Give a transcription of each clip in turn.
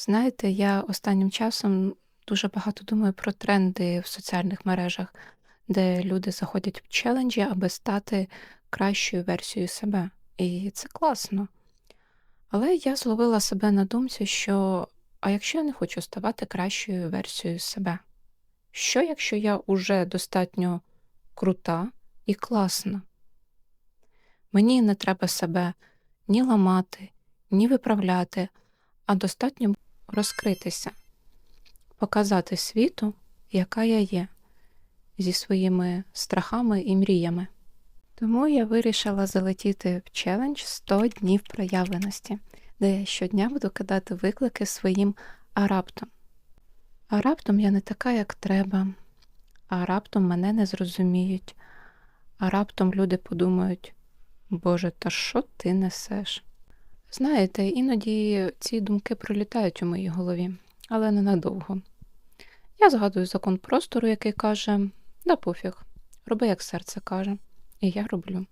Знаєте, я останнім часом дуже багато думаю про тренди в соціальних мережах, де люди заходять в челенджі, аби стати кращою версією себе. І це класно. Але я зловила себе на думці, що а якщо я не хочу ставати кращою версією себе? Що, якщо я уже достатньо крута і класна? Мені не треба себе ні ламати, ні виправляти, а достатньо розкритися, показати світу, яка я є, зі своїми страхами і мріями. Тому я вирішила залетіти в челендж 100 днів проявленості, де я щодня буду кидати виклики своїм а раптом. А раптом я не така, як треба, а раптом мене не зрозуміють, а раптом люди подумають, Боже, та що ти несеш? Знаєте, іноді ці думки пролітають у моїй голові, але ненадовго. Я згадую закон простору, який каже: да пофіг, роби, як серце каже, і я роблю.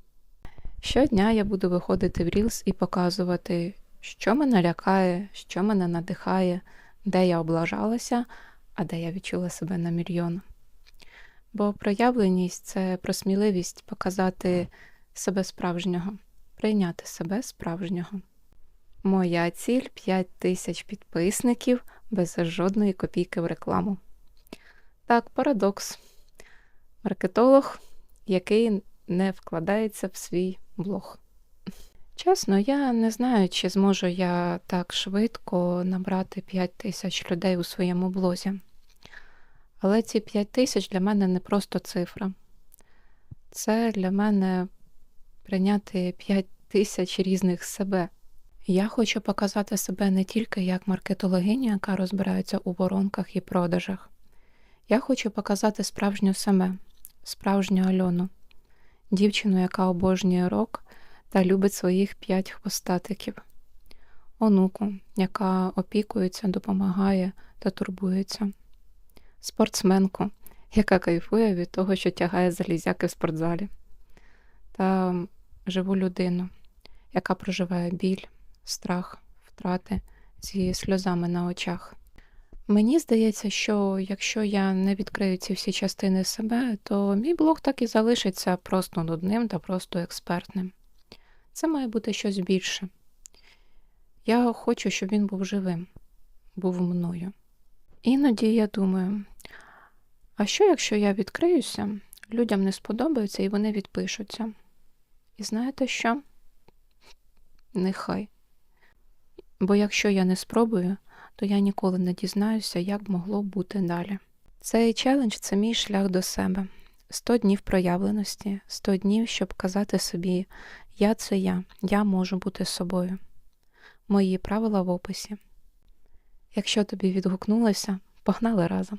Щодня я буду виходити в Рілс і показувати, що мене лякає, що мене надихає, де я облажалася, а де я відчула себе на мільйон. Бо проявленість це про сміливість показати себе справжнього, прийняти себе справжнього. Моя ціль 5 тисяч підписників без жодної копійки в рекламу. Так, парадокс. Маркетолог, який не вкладається в свій блог. Чесно, я не знаю, чи зможу я так швидко набрати 5 тисяч людей у своєму блозі. Але ці 5 тисяч для мене не просто цифра. Це для мене прийняти 5 тисяч різних себе. Я хочу показати себе не тільки як маркетологиня, яка розбирається у воронках і продажах. Я хочу показати справжню себе, справжню Альону, дівчину, яка обожнює рок та любить своїх п'ять хвостатиків, онуку, яка опікується, допомагає та турбується, спортсменку, яка кайфує від того, що тягає залізяки в спортзалі, та живу людину, яка проживає біль страх, втрати зі сльозами на очах. Мені здається, що якщо я не відкрию ці всі частини себе, то мій блог так і залишиться просто нудним та просто експертним. Це має бути щось більше. Я хочу, щоб він був живим, був мною. Іноді я думаю, а що, якщо я відкриюся, людям не сподобається і вони відпишуться? І знаєте що? Нехай. Бо якщо я не спробую, то я ніколи не дізнаюся, як могло бути далі. Цей челендж це мій шлях до себе. 100 днів проявленості, 100 днів, щоб казати собі, я це я, я можу бути собою. Мої правила в описі. Якщо тобі відгукнулося, погнали разом.